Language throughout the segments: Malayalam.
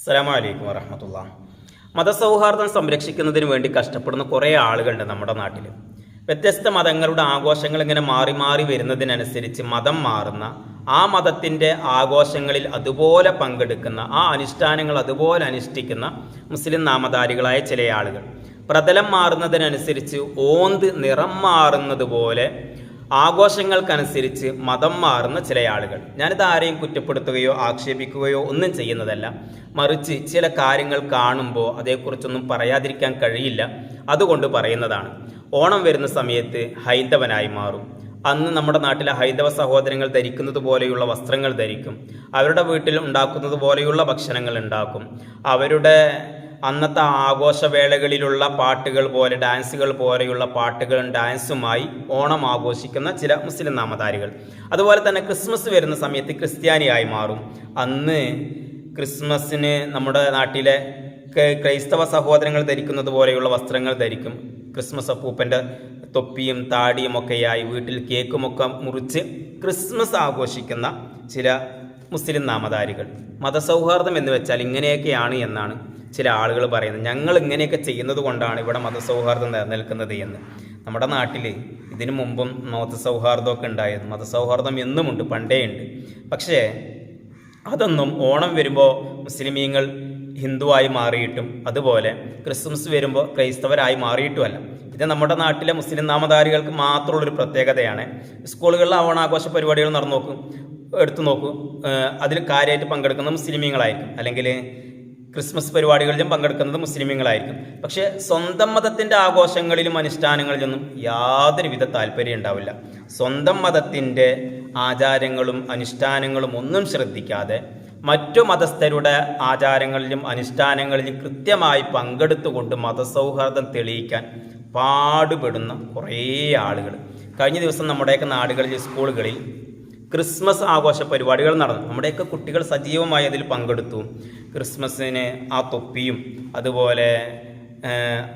അസ്സലാമു അലൈക്കും വറഹമത്തുള്ള. മതസൗഹാർദ്ദം സംരക്ഷിക്കുന്നതിന് വേണ്ടി കഷ്ടപ്പെടുന്ന കുറേ ആളുകളുണ്ട് നമ്മുടെ നാട്ടിൽ വ്യത്യസ്ത മതങ്ങളുടെ ആഘോഷങ്ങൾ ഇങ്ങനെ മാറി മാറി വരുന്നതിനനുസരിച്ച് മതം മാറുന്ന ആ മതത്തിന്റെ ആഘോഷങ്ങളിൽ അതുപോലെ പങ്കെടുക്കുന്ന ആ അനുഷ്ഠാനങ്ങൾ അതുപോലെ അനുഷ്ഠിക്കുന്ന മുസ്ലിം നാമധാരികളായ ചില ആളുകൾ. പ്രതലം മാറുന്നതിനനുസരിച്ച് ഓന്ത് നിറം മാറുന്നത് പോലെ ആഘോഷങ്ങൾക്കനുസരിച്ച് മതം മാറുന്ന ചില ആളുകൾ ഞാനിത് ആരെയും കുറ്റപ്പെടുത്തുകയോ ആക്ഷേപിക്കുകയോ ഒന്നും ചെയ്യുന്നതല്ല. മറിച്ച് ചില കാര്യങ്ങൾ കാണുമ്പോൾ അതേക്കുറിച്ചൊന്നും പറയാതിരിക്കാൻ കഴിയില്ല. അതുകൊണ്ട് പറയുന്നതാണ്. ഓണം വരുന്ന സമയത്ത് ഹൈന്ദവനായി മാറും. അന്ന് നമ്മുടെ നാട്ടിലെ ഹൈന്ദവ സഹോദരങ്ങൾ ധരിക്കുന്നത് പോലെയുള്ള വസ്ത്രങ്ങൾ ധരിക്കും. അവരുടെ വീട്ടിൽ ഉണ്ടാക്കുന്നത് പോലെയുള്ള ഭക്ഷണങ്ങൾ ഉണ്ടാക്കും. അവരുടെ അന്നത്തെ ആഘോഷവേളകളിലുള്ള പാട്ടുകൾ പോലെ ഡാൻസുകൾ പോലെയുള്ള പാട്ടുകളും ഡാൻസുമായി ഓണം ആഘോഷിക്കുന്ന ചില മുസ്ലിം നാമധാരികൾ. അതുപോലെ തന്നെ ക്രിസ്മസ് വരുന്ന സമയത്ത് ക്രിസ്ത്യാനിയായി മാറും. അന്ന് ക്രിസ്മസിന് നമ്മുടെ നാട്ടിലെ ക്രൈ- ക്രൈസ്തവ സഹോദരങ്ങൾ ധരിക്കുന്നത് പോലെയുള്ള വസ്ത്രങ്ങൾ ധരിക്കും. ക്രിസ്മസ് അപ്പൂപ്പന്റെ തൊപ്പിയും താടിയും ഒക്കെയായി വീട്ടിൽ കേക്കുമൊക്കെ മുറിച്ച് ക്രിസ്മസ് ആഘോഷിക്കുന്ന ചില മുസ്ലിം നാമധാരികൾ. മതസൗഹാർദ്ദം എന്ന് വെച്ചാൽ ഇങ്ങനെയൊക്കെയാണ് എന്നാണ് ചില ആളുകൾ പറയുന്നത് ഞങ്ങൾ ഇങ്ങനെയൊക്കെ ചെയ്യുന്നത് കൊണ്ടാണ് ഇവിടെ മതസൗഹാർദ്ദം നിലനിൽക്കുന്നത് എന്ന്. നമ്മുടെ നാട്ടിൽ ഇതിനു മുമ്പും മതസൗഹാർദ്ദമൊക്കെ ഉണ്ടായിരുന്നു. മതസൗഹാർദ്ദം എന്നുമുണ്ട് പണ്ടേ ഉണ്ട്. പക്ഷേ അതൊന്നും ഓണം വരുമ്പോൾ മുസ്ലിമീങ്ങൾ ഹിന്ദുവായി മാറിയിട്ടും അതുപോലെ ക്രിസ്മസ് വരുമ്പോൾ ക്രൈസ്തവരായി മാറിയിട്ടുമല്ല. ഇത് നമ്മുടെ നാട്ടിലെ മുസ്ലിം നാമധാരികൾക്ക് മാത്രമുള്ളൊരു പ്രത്യേകതയാണ്. സ്കൂളുകളിൽ ഓണാഘോഷ പരിപാടികൾ നടന്നു നോക്കും എടുത്തു നോക്കും. അതിൽ കാര്യമായിട്ട് പങ്കെടുക്കുന്ന മുസ്ലിമീങ്ങളായിരിക്കും. അല്ലെങ്കിൽ ക്രിസ്മസ് പരിപാടികളിലും പങ്കെടുക്കുന്നത് മുസ്ലിമീങ്ങളായിരിക്കും. പക്ഷേ സ്വന്തം മതത്തിന്റെ ആഘോഷങ്ങളിലും അനുഷ്ഠാനങ്ങളിലൊന്നും യാതൊരു വിധ താല്പര്യം ഉണ്ടാവില്ല. സ്വന്തം മതത്തിന്റെ ആചാരങ്ങളും അനുഷ്ഠാനങ്ങളും ഒന്നും ശ്രദ്ധിക്കാതെ മറ്റു മതസ്ഥരുടെ ആചാരങ്ങളിലും അനുഷ്ഠാനങ്ങളിലും കൃത്യമായി പങ്കെടുത്തുകൊണ്ട് മതസൗഹാർദ്ദം തെളിയിക്കാൻ പാടുപെടുന്ന കുറേ ആളുകൾ. കഴിഞ്ഞ ദിവസം നമ്മുടെയൊക്കെ നാടുകളിൽ സ്കൂളുകളിൽ ക്രിസ്മസ് ആഘോഷ പരിപാടികൾ നടന്നു. നമ്മുടെയൊക്കെ കുട്ടികൾ സജീവമായി അതിൽ പങ്കെടുത്തു. ക്രിസ്മസിന് ആ തൊപ്പിയും അതുപോലെ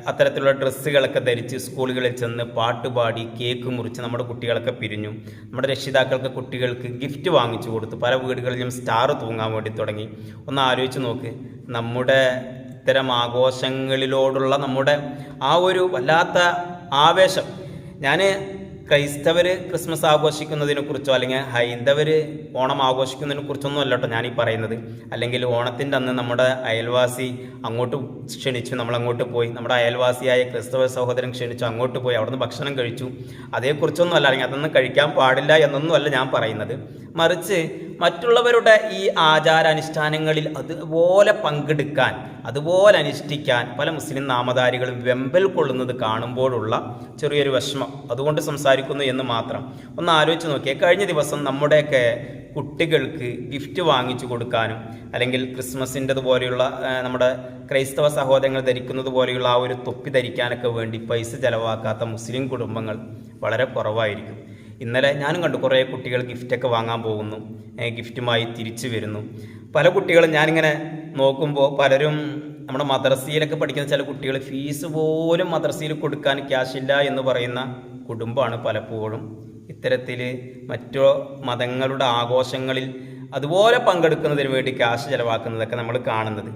അത്തരത്തിലുള്ള ഡ്രസ്സുകളൊക്കെ ധരിച്ച് സ്കൂളുകളിൽ ചെന്ന് പാട്ടുപാടി കേക്ക് മുറിച്ച് നമ്മുടെ കുട്ടികളൊക്കെ പിരിഞ്ഞു. നമ്മുടെ രക്ഷിതാക്കൾക്ക് കുട്ടികൾക്ക് ഗിഫ്റ്റ് വാങ്ങിച്ചു കൊടുത്തു. പല വീടുകളിലും സ്റ്റാർ തൂങ്ങാൻ വേണ്ടി തുടങ്ങി. ഒന്ന് ആലോചിച്ച് നോക്ക്. നമ്മുടെ ഇത്തരം ആഘോഷങ്ങളിലോടുള്ള നമ്മുടെ ആ ഒരു വല്ലാത്ത ആവേശം. ഞാൻ ക്രൈസ്തവർ ക്രിസ്മസ് ആഘോഷിക്കുന്നതിനെ കുറിച്ചോ അല്ലെങ്കിൽ ഹൈന്ദവർ ഓണം ആഘോഷിക്കുന്നതിനെ കുറിച്ചൊന്നും അല്ല കേട്ടോ ഞാനീ പറയുന്നത്. അല്ലെങ്കിൽ ഓണത്തിന്റെ അന്ന് നമ്മുടെ അയൽവാസി അങ്ങോട്ട് ക്ഷണിച്ചു നമ്മൾ അങ്ങോട്ട് പോയി. നമ്മുടെ അയൽവാസിയായ ക്രിസ്തവ സഹോദരൻ ക്ഷണിച്ചു അങ്ങോട്ട് പോയി. അവിടുന്ന് ഭക്ഷണം കഴിച്ചു. അതേക്കുറിച്ചൊന്നും അല്ല അല്ലെങ്കിൽ അതൊന്നും കഴിക്കാൻ പാടില്ല എന്നൊന്നും അല്ല ഞാൻ പറയുന്നത്. മറിച്ച് മറ്റുള്ളവരുടെ ഈ ആചാരാനുഷ്ഠാനങ്ങളിൽ അതുപോലെ പങ്കെടുക്കാൻ അതുപോലെ അനുഷ്ഠിക്കാൻ പല മുസ്ലിം നാമധാരികളും വെമ്പൽ കൊള്ളുന്നത് കാണുമ്പോഴുള്ള ചെറിയൊരു വിഷമം. അതുകൊണ്ട് സംസാരിക്കുന്നു എന്ന് മാത്രം. ഒന്ന് ആലോചിച്ച് നോക്കിയാൽ കഴിഞ്ഞ ദിവസം നമ്മുടെയൊക്കെ കുട്ടികൾക്ക് ഗിഫ്റ്റ് വാങ്ങിച്ചു കൊടുക്കാനും അല്ലെങ്കിൽ ക്രിസ്മസിന്റെത് പോലെയുള്ള നമ്മുടെ ക്രൈസ്തവ സഹോദരങ്ങൾ ധരിക്കുന്നത് പോലെയുള്ള ആ ഒരു തൊപ്പി ധരിക്കാനൊക്കെ വേണ്ടി പൈസ ചിലവാക്കാത്ത മുസ്ലിം കുടുംബങ്ങൾ വളരെ കുറവായിരിക്കും. ഇന്നലെ ഞാനും കണ്ടു കുറേ കുട്ടികൾ ഗിഫ്റ്റൊക്കെ വാങ്ങാൻ പോകുന്നു ഗിഫ്റ്റുമായി തിരിച്ചു വരുന്നു. പല കുട്ടികളും ഞാനിങ്ങനെ നോക്കുമ്പോൾ പലരും നമ്മുടെ മദ്രസയിലൊക്കെ പഠിക്കുന്ന ചില കുട്ടികൾ ഫീസ് പോലും മദ്രസയിൽ കൊടുക്കാൻ ക്യാഷ് ഇല്ല എന്ന് പറയുന്ന കുടുംബമാണ് പലപ്പോഴും. ഇത്തരത്തിൽ മറ്റു മതങ്ങളുടെ ആഘോഷങ്ങളിൽ അതുപോലെ പങ്കെടുക്കുന്നതിന് വേണ്ടി ക്യാഷ് ചിലവാക്കുന്നതൊക്കെ നമ്മൾ കാണുന്നത്.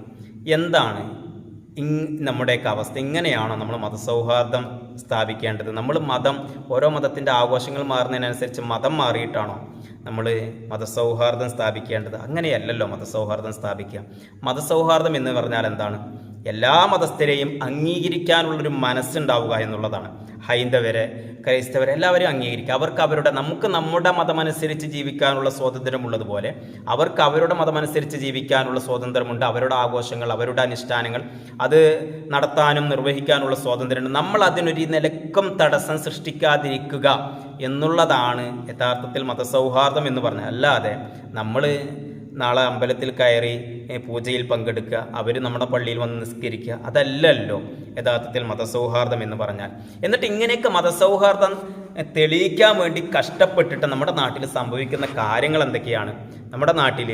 എന്താണ്? ഇങ് നമ്മുടെയൊക്കെ അവസ്ഥ ഇങ്ങനെയാണോ നമ്മൾ മതസൗഹാർദ്ദം സ്ഥാപിക്കേണ്ടത്? നമ്മൾ മതം ഓരോ മതത്തിന്റെ ആഘോഷങ്ങൾ മാറുന്നതിനനുസരിച്ച് മതം മാറിയിട്ടാണോ നമ്മൾ മതസൗഹാർദ്ദം സ്ഥാപിക്കേണ്ടത്? അങ്ങനെയല്ലല്ലോ മതസൗഹാർദ്ദം സ്ഥാപിക്കുക. മതസൗഹാർദ്ദം എന്ന് പറഞ്ഞാൽ എന്താണ്? എല്ലാ മതസ്ഥരെയും അംഗീകരിക്കാനുള്ളൊരു മനസ്സുണ്ടാവുക എന്നുള്ളതാണ്. ഹൈന്ദവരെ ക്രൈസ്തവരെ എല്ലാവരെയും അംഗീകരിക്കുക. അവർക്ക് അവരുടെ നമുക്ക് നമ്മുടെ മതമനുസരിച്ച് ജീവിക്കാനുള്ള സ്വാതന്ത്ര്യമുള്ളതുപോലെ അവർക്ക് അവരുടെ മതമനുസരിച്ച് ജീവിക്കാനുള്ള സ്വാതന്ത്ര്യമുണ്ട്. അവരുടെ ആഘോഷങ്ങൾ അവരുടെ അനുഷ്ഠാനങ്ങൾ അത് നടത്താനും നിർവഹിക്കാനുള്ള സ്വാതന്ത്ര്യമുണ്ട്. നമ്മൾ അതിനൊരു നിലക്കം തടസ്സം സൃഷ്ടിക്കാതിരിക്കുക എന്നുള്ളതാണ് യഥാർത്ഥത്തിൽ മതസൗഹാർദ്ദം എന്ന് പറഞ്ഞാൽ. അല്ലാതെ നമ്മൾ നാളെ അമ്പലത്തിൽ കയറി പൂജയിൽ പങ്കെടുക്കുക അവർ നമ്മുടെ പള്ളിയിൽ വന്ന് നിസ്കരിക്കുക അതല്ലല്ലോ യഥാർത്ഥത്തിൽ മതസൗഹാർദ്ദം എന്ന് പറഞ്ഞാൽ. എന്നിട്ട് ഇങ്ങനെയൊക്കെ മതസൗഹാർദ്ദം തെളിയിക്കാൻ വേണ്ടി കഷ്ടപ്പെട്ടിട്ട് നമ്മുടെ നാട്ടിൽ സംഭവിക്കുന്ന കാര്യങ്ങൾ എന്തൊക്കെയാണ്? നമ്മുടെ നാട്ടിൽ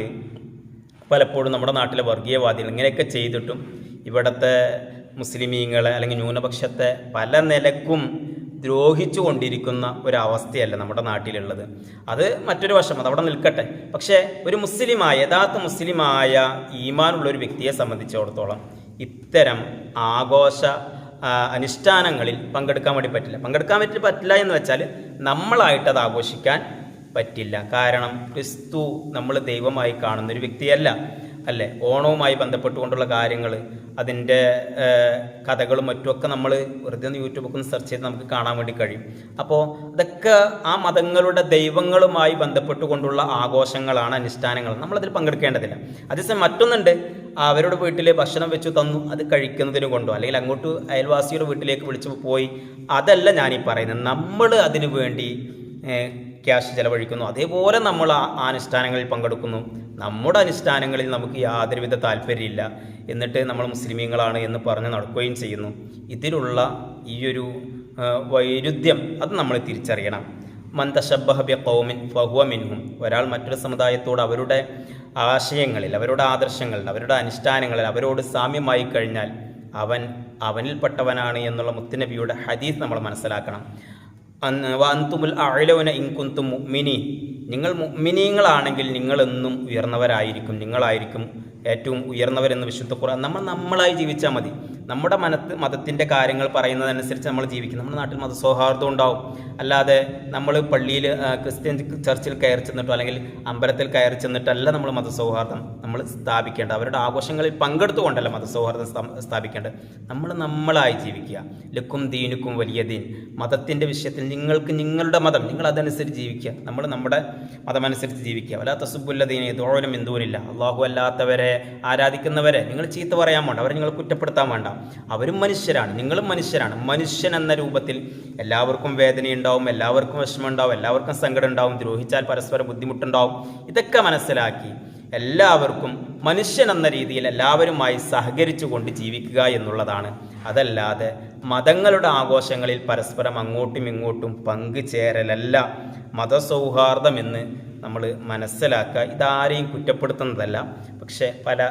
പലപ്പോഴും നമ്മുടെ നാട്ടിലെ വർഗീയവാദികൾ ഇങ്ങനെയൊക്കെ ചെയ്തിട്ടും ഇവിടുത്തെ മുസ്ലിമീങ്ങളെ അല്ലെങ്കിൽ ന്യൂനപക്ഷത്തെ പല നിലക്കും ദ്രോഹിച്ചു കൊണ്ടിരിക്കുന്ന ഒരവസ്ഥയല്ല നമ്മുടെ നാട്ടിലുള്ളത്. അത് മറ്റൊരു വശം അത് അവിടെ നിൽക്കട്ടെ. പക്ഷേ ഒരു മുസ്ലിമായ യഥാർത്ഥ മുസ്ലിമായ ഈമാനുള്ള ഒരു വ്യക്തിയെ സംബന്ധിച്ചിടത്തോളം ഇത്തരം ആഘോഷ അനുഷ്ഠാനങ്ങളിൽ പങ്കെടുക്കാൻ വേണ്ടി പറ്റില്ല. പങ്കെടുക്കാൻ വേണ്ടി പറ്റില്ല എന്ന് വെച്ചാൽ നമ്മളായിട്ട് അത് ആഘോഷിക്കാൻ പറ്റില്ല. കാരണം ക്രിസ്തു നമ്മൾ ദൈവമായി കാണുന്ന ഒരു വ്യക്തിയല്ല. അല്ലേ? ഓണവുമായി ബന്ധപ്പെട്ടുകൊണ്ടുള്ള കാര്യങ്ങൾ അതിന്റെ കഥകളും മറ്റുമൊക്കെ നമ്മൾ വെറുതെ ഒന്ന് യൂട്യൂബൊക്കെ ഒന്ന് സെർച്ച് ചെയ്ത് നമുക്ക് കാണാൻ വേണ്ടി കഴിയും. അപ്പോൾ അതൊക്കെ ആ മതങ്ങളുടെ ദൈവങ്ങളുമായി ബന്ധപ്പെട്ടുകൊണ്ടുള്ള ആഘോഷങ്ങളാണ് അനുഷ്ഠാനങ്ങൾ നമ്മളതിൽ പങ്കെടുക്കേണ്ടതില്ല. അതേസമയം മറ്റൊന്നുണ്ട്. അവരുടെ വീട്ടിൽ ഭക്ഷണം വെച്ചു തന്നു അത് കഴിക്കുന്നതിന് കൊണ്ടോ അല്ലെങ്കിൽ അങ്ങോട്ട് അയൽവാസിയുടെ വീട്ടിലേക്ക് വിളിച്ചു പോയി അതല്ല ഞാനീ പറയുന്നത്. നമ്മൾ അതിനു വേണ്ടി ക്യാഷ് ചിലവഴിക്കുന്നു. അതേപോലെ നമ്മൾ ആ അനുഷ്ഠാനങ്ങളിൽ പങ്കെടുക്കുന്നു. നമ്മുടെ അനുഷ്ഠാനങ്ങളിൽ നമുക്ക് യാതൊരുവിധ താല്പര്യമില്ല. എന്നിട്ട് നമ്മൾ മുസ്ലിമീങ്ങളാണ് എന്ന് പറഞ്ഞ് നടക്കുകയും ചെയ്യുന്നു. ഇതിലുള്ള ഈ ഒരു വൈരുദ്ധ്യം അത് നമ്മൾ തിരിച്ചറിയണം. മന്ദശബ്ബഹബ്യ കൗമിൻ ഫഹുവ മിൻഹും. ഒരാൾ മറ്റൊരു സമുദായത്തോട് അവരുടെ ആശയങ്ങളിൽ അവരുടെ ആദർശങ്ങളിൽ അവരുടെ അനുഷ്ഠാനങ്ങളിൽ അവരോട് സാമ്യമായി കഴിഞ്ഞാൽ അവൻ അവനിൽപ്പെട്ടവനാണ് എന്നുള്ള മുത്തുനബിയുടെ ഹദീസ് നമ്മൾ മനസ്സിലാക്കണം. അന്ന് വാന്തുമുൽ അഴലവന ഇൻകുന്തും മുഅ്മിനീൻ. നിങ്ങൾ മുഅ്മിനീങ്ങളാണെങ്കിൽ നിങ്ങളെന്നും ഉയർന്നവരായിരിക്കും നിങ്ങളായിരിക്കും ഏറ്റവും ഉയർന്നവരെന്ന് വിശുദ്ധ ഖുർആൻ നമ്മൾ നമ്മളായി ജീവിച്ചാൽ മതി. നമ്മുടെ മനത്ത് മതത്തിന്റെ കാര്യങ്ങൾ പറയുന്നതനുസരിച്ച് നമ്മൾ ജീവിക്കും. നമ്മുടെ നാട്ടിൽ മതസൗഹാർദ്ദം ഉണ്ടാവും. അല്ലാതെ നമ്മൾ പള്ളിയിൽ ക്രിസ്ത്യൻ ചർച്ചിൽ കയറി ചെന്നിട്ടോ അല്ലെങ്കിൽ അമ്പലത്തിൽ കയറി ചെന്നിട്ടല്ല നമ്മൾ മതസൗഹാർദ്ദം നമ്മൾ സ്ഥാപിക്കേണ്ടത്. അവരുടെ ആഘോഷങ്ങളിൽ പങ്കെടുത്തുകൊണ്ടല്ല മതസൗഹാർദ്ദം സ്ഥാപിക്കേണ്ടത്. നമ്മൾ നമ്മളായി ജീവിക്കുക. ലക്കും ദീനുക്കും വലിയ ദീൻ. മതത്തിന്റെ വിഷയത്തിൽ നിങ്ങൾക്ക് നിങ്ങളുടെ മതം നിങ്ങൾ അതനുസരിച്ച് ജീവിക്കുക. നമ്മൾ നമ്മുടെ മതമനുസരിച്ച് ജീവിക്കുക. വല്ലാത്ത തസുബുല്ലദീനെ ദോഴലും എന്തോനില്ല അള്ളാഹു അല്ലാത്തവരെ ആരാധിക്കുന്നവരെ നിങ്ങൾ ചീത്ത പറയാൻ വേണ്ട. അവരെ നിങ്ങൾ കുറ്റപ്പെടുത്താൻ വേണ്ട. അവരും മനുഷ്യരാണ് നിങ്ങളും മനുഷ്യരാണ്. മനുഷ്യൻ എന്ന രൂപത്തിൽ എല്ലാവർക്കും വേദനയുണ്ടാവും എല്ലാവർക്കും വിഷമമുണ്ടാവും എല്ലാവർക്കും സങ്കടം ഉണ്ടാവും ദ്രോഹിച്ചാൽ പരസ്പരം ബുദ്ധിമുട്ടുണ്ടാവും. ഇതൊക്കെ മനസ്സിലാക്കി എല്ലാവർക്കും മനുഷ്യൻ എന്ന രീതിയിൽ എല്ലാവരുമായി സഹകരിച്ചുകൊണ്ട് ജീവിക്കുക എന്നുള്ളതാണ്. അതല്ലാതെ മതങ്ങളുടെ ആഘോഷങ്ങളിൽ പരസ്പരം അങ്ങോട്ടും ഇങ്ങോട്ടും പങ്കുചേരലല്ല. മതസൗഹാർദ്ദമെന്ന് നമ്മൾ മനസ്സിലാക്കുക ഇതാരെയും കുറ്റപ്പെടുത്തുന്നതല്ല. പക്ഷേ പല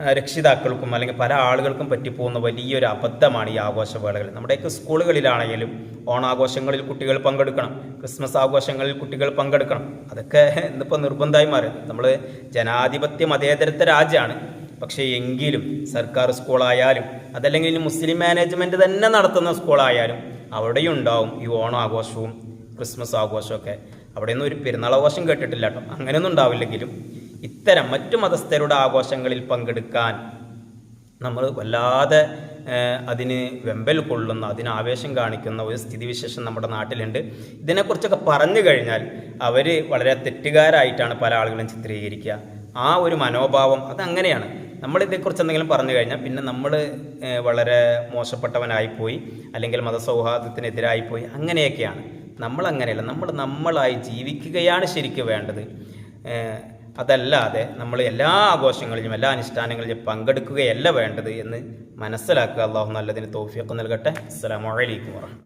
രക്ഷിതാക്കൾക്കും അല്ലെങ്കിൽ പല ആളുകൾക്കും പറ്റിപ്പോകുന്ന വലിയൊരു അബദ്ധമാണ് ഈ ആഘോഷവേളകൾ. നമ്മുടെയൊക്കെ സ്കൂളുകളിലാണെങ്കിലും ഓണാഘോഷങ്ങളിൽ കുട്ടികൾ പങ്കെടുക്കണം ക്രിസ്മസ് ആഘോഷങ്ങളിൽ കുട്ടികൾ പങ്കെടുക്കണം. അതൊക്കെ ഇന്നിപ്പോൾ നിർബന്ധമായി മാറി. നമ്മൾ ജനാധിപത്യ മതേതരത്തെ രാജ്യമാണ്. പക്ഷേ എങ്കിലും സർക്കാർ സ്കൂളായാലും അതല്ലെങ്കിൽ മുസ്ലിം മാനേജ്മെന്റ് തന്നെ നടത്തുന്ന സ്കൂളായാലും അവിടെയും ഉണ്ടാവും ഈ ഓണാഘോഷവും ക്രിസ്മസ് ആഘോഷമൊക്കെ അവിടെയൊന്നും ഒരു പെരുന്നാൾ ആഘോഷം കേട്ടിട്ടില്ല കേട്ടോ. അങ്ങനെയൊന്നും ഉണ്ടാവില്ലെങ്കിലും ഇത്തരം മറ്റു മതസ്ഥരുടെ ആഘോഷങ്ങളിൽ പങ്കെടുക്കാൻ നമ്മൾ വല്ലാതെ അതിന് വെമ്പൽ കൊള്ളുന്ന അതിന് ആവേശം കാണിക്കുന്ന ഒരു സ്ഥിതിവിശേഷം നമ്മുടെ നാട്ടിലുണ്ട്. ഇതിനെക്കുറിച്ചൊക്കെ പറഞ്ഞു കഴിഞ്ഞാൽ അവർ വളരെ തെറ്റുകാരായിട്ടാണ് പല ആളുകളും ചിത്രീകരിക്കുക. ആ ഒരു മനോഭാവം അതങ്ങനെയാണ്. നമ്മൾ ഇതേക്കുറിച്ച് എന്തെങ്കിലും പറഞ്ഞു കഴിഞ്ഞാൽ പിന്നെ നമ്മൾ വളരെ മോശപ്പെട്ടവനായിപ്പോയി അല്ലെങ്കിൽ മതസൗഹാർദ്ദത്തിനെതിരായിപ്പോയി അങ്ങനെയൊക്കെയാണ്. നമ്മൾ അങ്ങനെയല്ല. നമ്മൾ നമ്മളായി ജീവിക്കുകയാണ് ശരിക്കും വേണ്ടത്. അതല്ലാതെ നമ്മൾ എല്ലാ ആഘോഷങ്ങളിലും എല്ലാ അനുഷ്ഠാനങ്ങളിലും പങ്കെടുക്കുകയല്ല വേണ്ടത് എന്ന് മനസ്സിലാക്കുക. അള്ളാഹു നല്ലതിന് തോഫിയൊക്കെ നൽകട്ടെ. അസ്സലാമു അലൈക്കും വറഹ്മത്തുള്ളാഹി